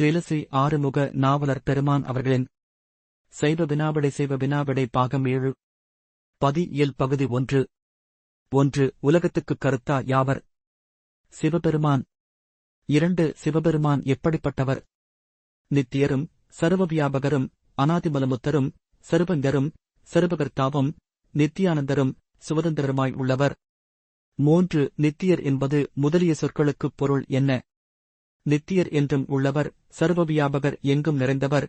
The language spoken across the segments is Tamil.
திலசி ஆறுமுக நாவலர் பெருமான் அவர்களின் சைவ வினாவிடை செய்வ வினாவிடை பாகம் ஏழு பதி இயல் பகுதி ஒன்று. ஒன்று உலகத்துக்குக் கருத்தா யாவர்? சிவபெருமான். இரண்டு சிவபெருமான் எப்படிப்பட்டவர்? நித்தியரும் சர்வவியாபகரும் அனாதிமலமுத்தரும் சர்வங்கரும் சர்வகர்த்தாவும் நித்தியானந்தரும் சுதந்திரமாய் உள்ளவர். மூன்று நித்தியர் என்பது முதலிய சொற்களுக்குப் பொருள் என்ன? நித்தியர் என்றும் உள்ளவர் சர்வவியாபகர் எங்கும் நிறைந்தவர்.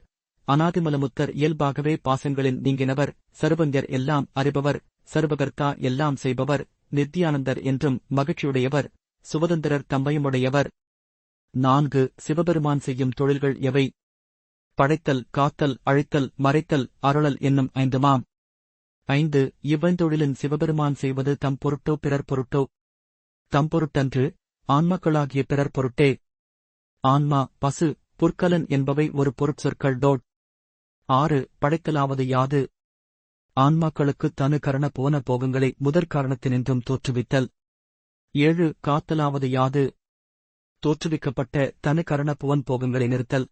அனாதிமலமுத்தர் இயல்பாகவே பாசங்களின் நீங்கினவர் சர்வஞர் எல்லாம் அறிபவர் சர்வகர்த்தா எல்லாம் செய்பவர் நித்தியானந்தர் என்றும் மகிழ்ச்சியுடையவர் சுவதந்திரர் தம்மையுமுடையவர். நான்கு சிவபெருமான் செய்யும் தொழில்கள் எவை? படைத்தல் காத்தல் அழித்தல் மறைத்தல் அருளல் என்னும் ஐந்துமாம். ஐந்து இவ்வந்தொழிலின் சிவபெருமான் செய்வது தம் பொருட்டோ பிறர் பொருட்டோ? தம் பொருட்டன்று ஆன்மக்களாகிய பிறர் பொருட்டே. ஆன்மா பசு புற்கலன் என்பவை ஒரு பொருட்சொற்கள். டோட். ஆறு படைத்தலாவது யாது? ஆன்மாக்களுக்கு தனு கரண போன போகங்களை முதற்காரணத்தினின்றும் தோற்றுவித்தல். ஏழு காத்தலாவது யாது? தோற்றுவிக்கப்பட்ட தனு கரண புவன் போகங்களை நிறுத்தல்.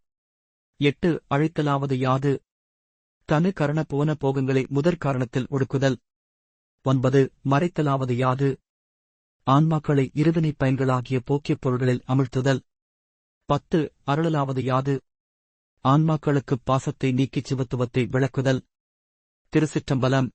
எட்டு அழைத்தலாவது யாது? தனு கரண போன போகங்களை முதற்காரணத்தில் ஒடுக்குதல். ஒன்பது மறைத்தலாவது யாது? ஆன்மாக்களை இருவினைப் பயன்களாகிய போக்கியப் பொருள்களில் அமிழ்த்துதல். பத்து அருளலாவது யாது? ஆன்மாக்களுக்குப் பாசத்தை நீக்கிச் சிவத்துவத்தை விளக்குதல். திருசிற்றம்பலம்